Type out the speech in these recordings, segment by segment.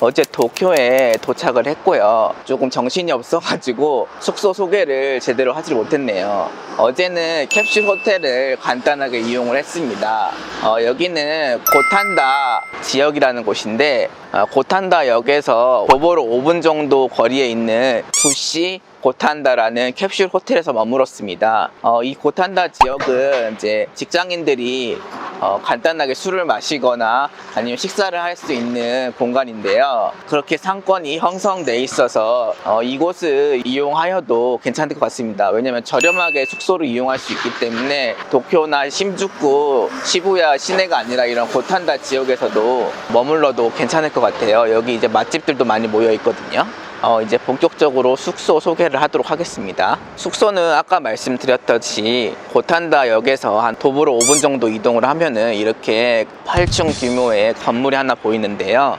어제 도쿄에 도착을 했고요. 조금 정신이 없어가지고 숙소 소개를 제대로 하지 못했네요. 어제는 캡슐 호텔을 간단하게 이용을 했습니다. 어, 여기는 고탄다 지역이라는 곳인데 어, 고탄다 역에서 도보로 5분 정도 거리에 있는 부시 고탄다라는 캡슐 호텔에서 머물었습니다. 어, 이 고탄다 지역은 이제 직장인들이 어, 간단하게 술을 마시거나 아니면 식사를 할 수 있는 공간인데요. 그렇게 상권이 형성돼 있어서 어, 이곳을 이용하여도 괜찮을 것 같습니다. 왜냐하면 저렴하게 숙소를 이용할 수 있기 때문에 도쿄나 신주쿠, 시부야 시내가 아니라 이런 고탄다 지역에서도 머물러도 괜찮을 것 같아요. 여기 이제 맛집들도 많이 모여 있거든요. 어, 이제 본격적으로 숙소 소개를 하도록 하겠습니다. 숙소는 아까 말씀드렸듯이 고탄다 역에서 한 도보로 5분 정도 이동을 하면은 이렇게 8층 규모의 건물이 하나 보이는데요.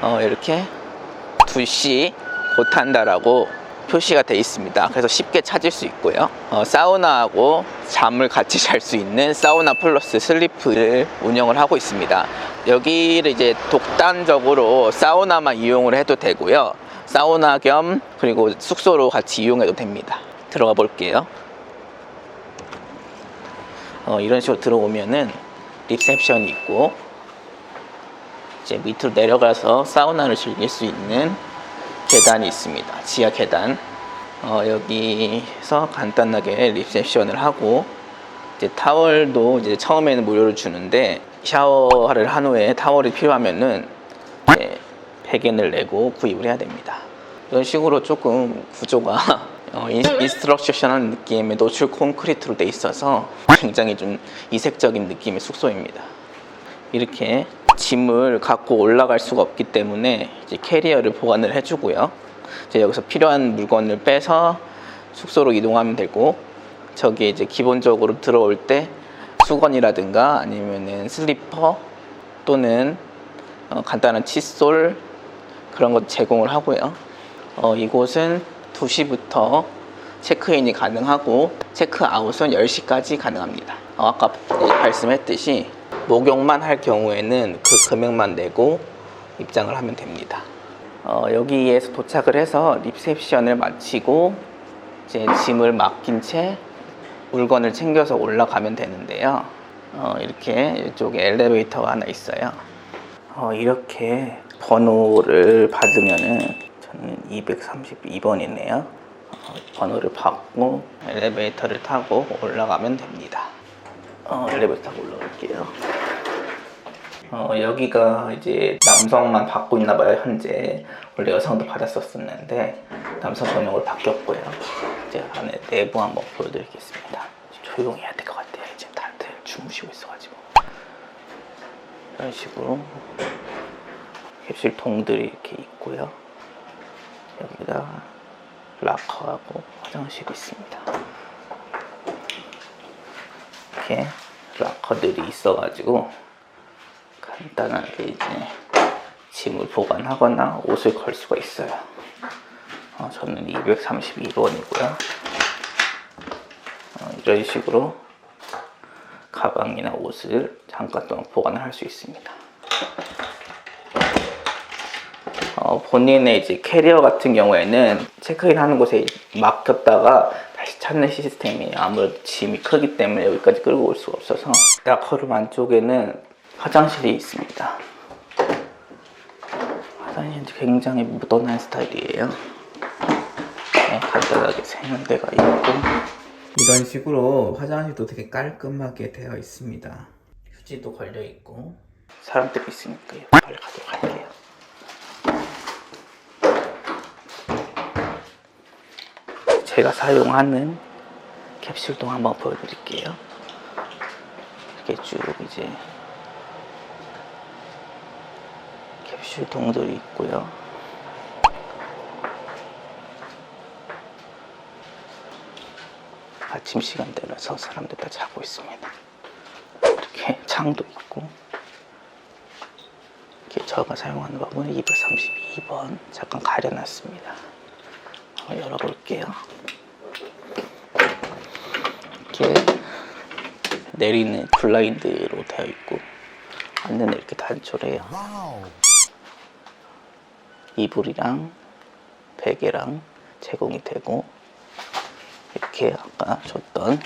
어, 이렇게 2시 고탄다라고 표시가 되어 있습니다. 그래서 쉽게 찾을 수 있고요. 어, 사우나하고 잠을 같이 잘 수 있는 사우나 플러스 슬리프를 운영을 하고 있습니다. 여기를 이제 독단적으로 사우나만 이용을 해도 되고요. 사우나 겸 그리고 숙소로 같이 이용해도 됩니다. 들어가 볼게요. 어, 이런 식으로 들어오면은 리셉션이 있고 이제 밑으로 내려가서 사우나를 즐길 수 있는 계단이 있습니다. 지하 계단. 어, 여기서 간단하게 리셉션을 하고 이제 타월도 이제 처음에는 무료로 주는데 샤워를 한 후에 타월이 필요하면은 100엔을 내고 구입을 해야 됩니다. 이런 식으로 조금 구조가 어, 인- 인스트럭션한 느낌의 노출 콘크리트로 돼 있어서 굉장히 좀 이색적인 느낌의 숙소입니다. 이렇게 짐을 갖고 올라갈 수가 없기 때문에 이제 캐리어를 보관을 해주고요. 이제 여기서 필요한 물건을 빼서 숙소로 이동하면 되고 저기 이제 기본적으로 들어올 때 수건이라든가 아니면은 슬리퍼 또는 어, 간단한 칫솔 그런 것 제공을 하고요. 어, 이곳은 2시부터 체크인이 가능하고 체크아웃은 10시까지 가능합니다. 어, 아까 말씀했듯이 목욕만 할 경우에는 그 금액만 내고 입장을 하면 됩니다. 어, 여기에서 도착을 해서 리셉션을 마치고 이제 짐을 맡긴 채 물건을 챙겨서 올라가면 되는데요. 어, 이렇게 이쪽에 엘리베이터가 하나 있어요. 어, 이렇게 번호를 받으면은 저는 232번이네요. 어, 번호를 받고 엘리베이터를 타고 올라가면 됩니다. 어, 엘리베이터 타고 올라갈게요. 어, 여기가 이제 남성만 받고 있나 봐요, 현재. 원래 여성도 받았었었는데, 남성 전용으로 바뀌었고요. 이제 안에 내부 한번 보여드리겠습니다. 조용히 해야 될 것 같아요. 지금 다들 주무시고 있어가지고. 이런 식으로 캡슐통들이 이렇게 있고요. 여기다 락커하고 화장실이 있습니다. 이렇게 락커들이 있어가지고 간단하게 이제 짐을 보관하거나 옷을 걸 수가 있어요. 어, 저는 232번이고요. 어, 이런 식으로 가방이나 옷을 잠깐 동안 보관을 할 수 있습니다. 어, 본인의 이제 캐리어 같은 경우에는 체크인 하는 곳에 막혔다가 다시 찾는 시스템이 아무래도 짐이 크기 때문에 여기까지 끌고 올 수가 없어서 라커룸 안쪽에는 화장실이 있습니다. 화장실이 굉장히 모던한 스타일이에요. 네, 간단하게 세면대가 있고 이런 식으로 화장실도 되게 깔끔하게 되어 있습니다. 휴지도 걸려 있고 사람들이 있으니까 빨리 가도록 할게요. 제가 사용하는 캡슐통 한번 보여드릴게요. 이렇게 쭉 이제 캡슐통들이 있고요. 아침 시간대라서 사람들 다 자고 있습니다. 이렇게 창도 있고 이렇게 제가 사용하는 방법은 232번 잠깐 가려놨습니다. 한번 열어볼게요. 이렇게 내리는 블라인드로 되어 있고 안에는 이렇게 단촐해요. 이불이랑 베개랑 제공이 되고 이렇게 아까 줬던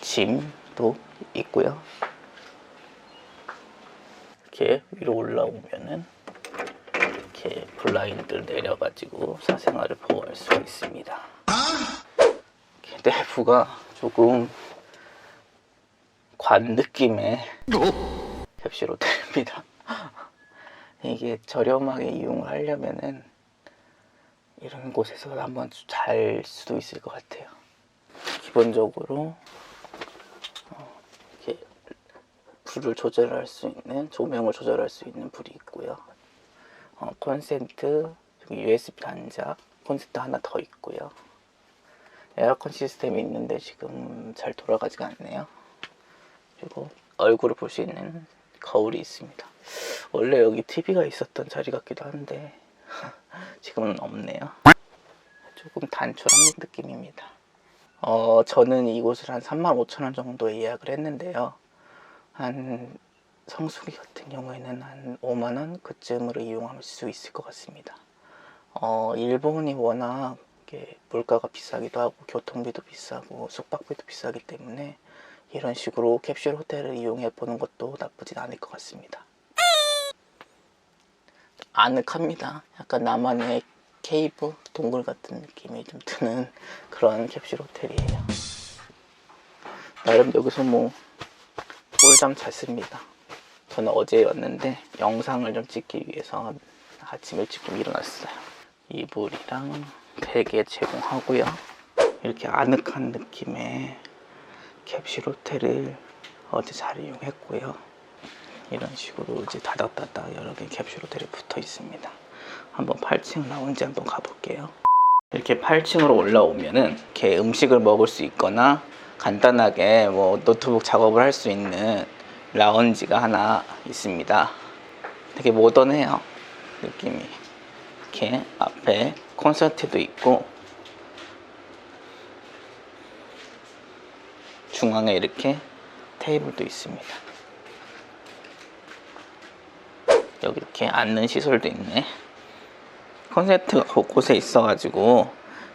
짐도 있고요. 이렇게 위로 올라오면은 이렇게 블라인드를 내려가지고 사생활을 보호할 수가 있습니다. 이렇게 내부가 조금 관 느낌의 캡슐 호텔입니다. 이게 저렴하게 이용을 하려면은 이런 곳에서 한번 잘 수도 있을 것 같아요. 기본적으로 어, 이렇게 불을 조절할 수 있는 조명을 조절할 수 있는 불이 있고요. 어, 콘센트 USB 단자 콘센트 하나 더 있고요. 에어컨 시스템이 있는데 지금 잘 돌아가지가 않네요. 그리고 얼굴을 볼 수 있는 거울이 있습니다. 원래 여기 TV가 있었던 자리 같기도 한데 지금은 없네요. 조금 단촐한 느낌입니다. 어, 저는 이곳을 한 35,000원 정도에 예약을 했는데요. 한 성수기 같은 경우에는 한 5만 원 그쯤으로 이용할 수 있을 것 같습니다. 어, 일본이 워낙 이게 물가가 비싸기도 하고 교통비도 비싸고 숙박비도 비싸기 때문에 이런 식으로 캡슐 호텔을 이용해 보는 것도 나쁘진 않을 것 같습니다. 아늑합니다. 약간 나만의 케이브 동굴 같은 느낌이 좀 드는 그런 캡슐 호텔이에요. 나름 여기서 뭐 꿀잠 잤습니다. 저는 어제 였는데 영상을 좀 찍기 위해서 아침 일찍 좀 일어났어요. 이불이랑 베개 제공하고요. 이렇게 아늑한 느낌의 캡슐 호텔을 어제 잘 이용했고요. 이런 식으로 이제 다닥다닥 여러 개 캡슐 호텔이 붙어 있습니다. 한번 8층 라운지 한번 가볼게요. 이렇게 8층으로 올라오면은 이렇게 음식을 먹을 수 있거나 간단하게 뭐 노트북 작업을 할 수 있는 라운지가 하나 있습니다. 되게 모던해요. 느낌이. 이렇게 앞에 콘서트도 있고 중앙에 이렇게 테이블도 있습니다. 여기 이렇게 앉는 시설도 있네. 콘센트가 곳곳에 있어 가지고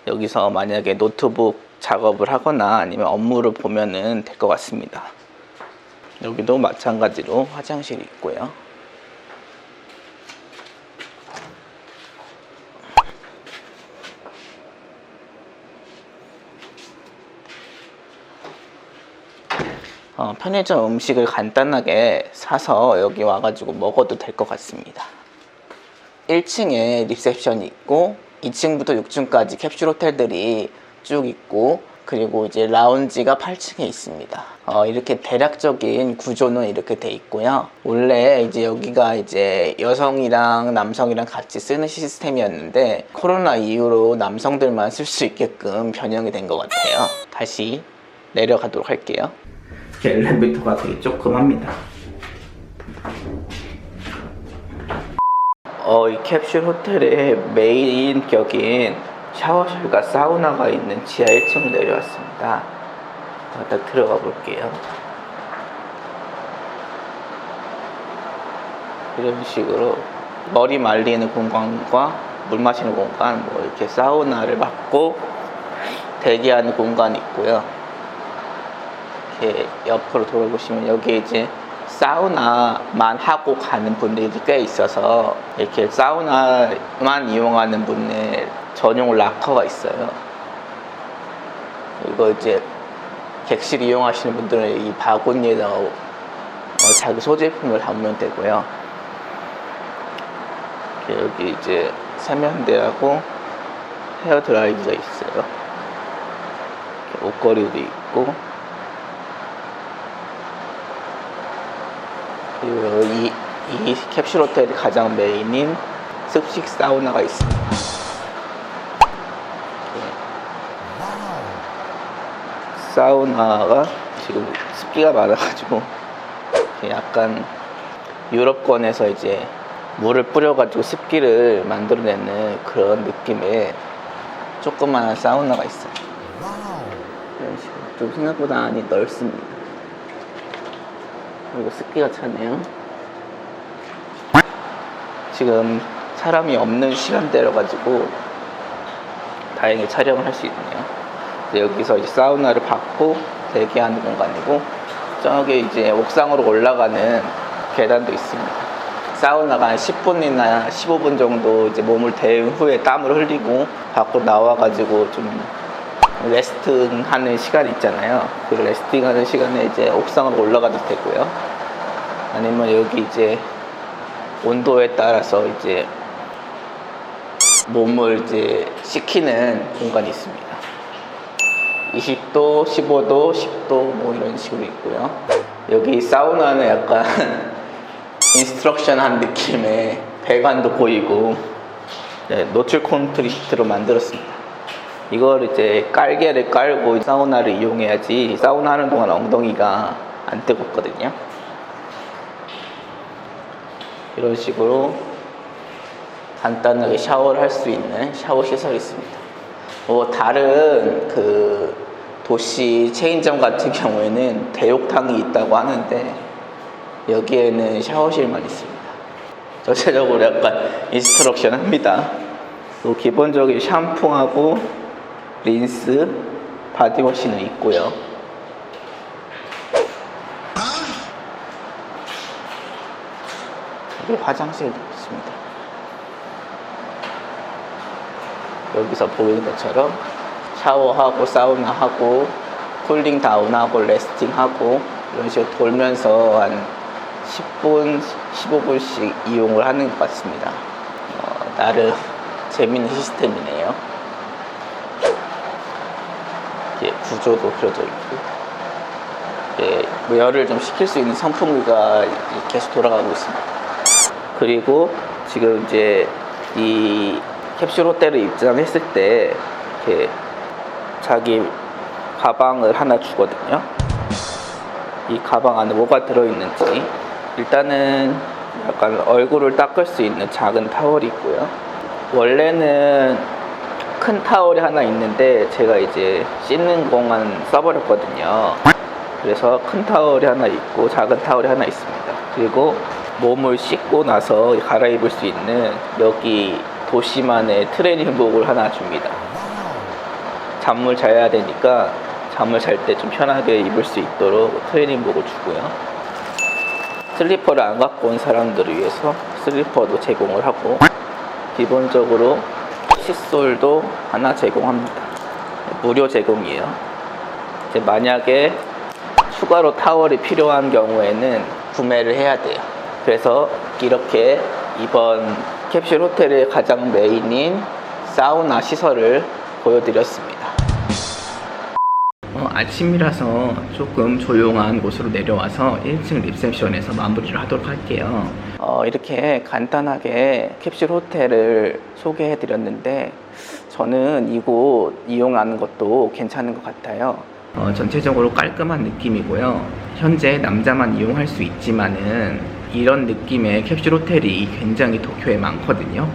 여기서 만약에 노트북 작업을 하거나 아니면 업무를 보면은 될 것 같습니다. 여기도 마찬가지로 화장실이 있고요. 어, 편의점 음식을 간단하게 사서 여기 와가지고 먹어도 될 것 같습니다. 1층에 리셉션이 있고 2층부터 6층까지 캡슐 호텔들이 쭉 있고 그리고 이제 라운지가 8층에 있습니다. 어, 이렇게 대략적인 구조는 이렇게 돼 있고요. 원래 이제 여기가 이제 여성이랑 남성이랑 같이 쓰는 시스템이었는데 코로나 이후로 남성들만 쓸 수 있게끔 변형이 된 것 같아요. 다시 내려가도록 할게요. 엘리베이터가 되게 조그맣니다. 어, 이 캡슐 호텔의 메인 격인 샤워실과 사우나가 있는 지하 1층을 내려왔습니다. 일단 들어가 볼게요. 이런 식으로 머리 말리는 공간과 물 마시는 공간, 뭐 이렇게 사우나를 받고 대기하는 공간이 있고요. 이렇게 옆으로 돌아보시면 여기 이제 사우나만 하고 가는 분들이 꽤 있어서 이렇게 사우나만 이용하는 분의 전용 락커가 있어요. 이거 이제 객실 이용하시는 분들은 이 바구니에다 어, 자기 소지품을 담으면 되고요. 여기 이제 세면대하고 헤어 드라이기가 있어요. 옷걸이도 있고 그리고 이, 이 캡슐 호텔의 가장 메인인 습식 사우나가 있습니다. 이렇게 사우나가 지금 습기가 많아가지고 약간 유럽권에서 이제 물을 뿌려가지고 습기를 만들어내는 그런 느낌의 조그마한 사우나가 있어요. 이런 식으로 좀 생각보다 안이 넓습니다. 그리고 습기가 차네요. 지금 사람이 없는 시간대라 가지고 다행히 촬영을 할 수 있네요. 여기서 이제 사우나를 받고 대기하는 공간이고 저기 이제 옥상으로 올라가는 계단도 있습니다. 사우나가 한 10분이나 15분 정도 이제 몸을 데운 후에 땀을 흘리고 밖으로 나와가지고 좀 레스팅 하는 시간 있잖아요. 그 레스팅 하는 시간에 이제 옥상으로 올라가도 되고요. 아니면 여기 이제 온도에 따라서 이제 몸을 이제 식히는 공간이 있습니다. 20도, 15도, 10도 뭐 이런 식으로 있고요. 여기 사우나는 약간 인스트럭션 한 느낌의 배관도 보이고 네, 노출 콘크리트로 만들었습니다. 이걸 이제 깔개를 깔고 사우나를 이용해야지 사우나 하는 동안 엉덩이가 안 뜨겁거든요. 이런 식으로 간단하게 샤워를 할 수 있는 샤워 시설이 있습니다. 뭐 다른 그 도시 체인점 같은 경우에는 대욕탕이 있다고 하는데 여기에는 샤워실만 있습니다. 전체적으로 약간 인스트럭션 합니다. 또 기본적인 샴푸하고 린스, 바디워시는 있고요. 여기 화장실도 있습니다. 여기서 보이는 것처럼 샤워하고 사우나하고 쿨링 다운하고 레스팅하고 이런 식으로 돌면서 한 10분, 15분씩 이용을 하는 것 같습니다. 어, 나름 재밌는 시스템이네요. 이렇게 구조도 그려져 있고 이렇게 뭐 열을 좀 식힐 수 있는 선풍기가 계속 돌아가고 있습니다. 그리고 지금 이제 이 캡슐 호텔을 입장했을 때 이렇게 자기 가방을 하나 주거든요. 이 가방 안에 뭐가 들어있는지 일단은 약간 얼굴을 닦을 수 있는 작은 타월이 있고요. 원래는 큰 타월이 하나 있는데 제가 이제 씻는 공간 써버렸거든요. 그래서 큰 타월이 하나 있고 작은 타월이 하나 있습니다. 그리고 몸을 씻고 나서 갈아입을 수 있는 여기 도시만의 트레이닝복을 하나 줍니다. 잠을 자야 되니까 잠을 잘 때 좀 편하게 입을 수 있도록 트레이닝복을 주고요. 슬리퍼를 안 갖고 온 사람들을 위해서 슬리퍼도 제공을 하고 기본적으로 칫솔도 하나 제공합니다. 무료 제공이에요. 이제 만약에 추가로 타월이 필요한 경우에는 구매를 해야 돼요. 그래서 이렇게 이번 캡슐 호텔의 가장 메인인 사우나 시설을 보여드렸습니다. 어, 아침이라서 조금 조용한 곳으로 내려와서 1층 리셉션에서 마무리를 하도록 할게요. 어, 이렇게 간단하게 캡슐 호텔을 소개해 드렸는데 저는 이곳 이용하는 것도 괜찮은 것 같아요. 어, 전체적으로 깔끔한 느낌이고요. 현재 남자만 이용할 수 있지만은 이런 느낌의 캡슐 호텔이 굉장히 도쿄에 많거든요.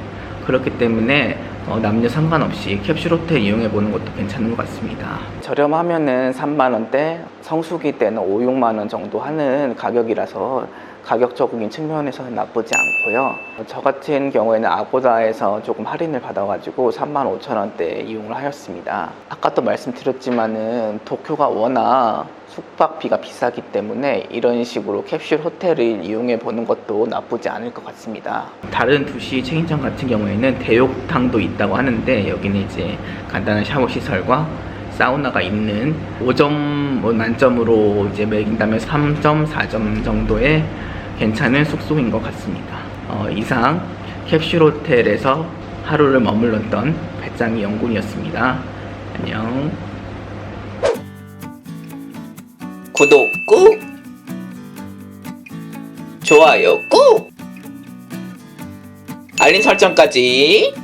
그렇기 때문에 어, 남녀 상관없이 캡슐 호텔 이용해 보는 것도 괜찮은 것 같습니다. 저렴하면은 3만 원대, 성수기 때는 5, 6만 원 정도 하는 가격이라서 가격적인 측면에서는 나쁘지 않고요. 저 같은 경우에는 아고다에서 조금 할인을 받아가지고 3만 5천 원대 이용을 하였습니다. 아까도 말씀드렸지만은 도쿄가 워낙 숙박비가 비싸기 때문에 이런 식으로 캡슐 호텔을 이용해 보는 것도 나쁘지 않을 것 같습니다. 다른 도시 체인점 같은 경우에는 대욕탕도 있다고 하는데 여기는 이제 간단한 샤워 시설과 사우나가 있는 5점 뭐 만점으로 이제 매긴다면 3점, 4점 정도의 괜찮은 숙소인 것 같습니다. 어, 이상 캡슐 호텔에서 하루를 머물렀던 배짱이 영군이었습니다. 안녕. 구독 꾹! 좋아요 꾹! 알림 설정까지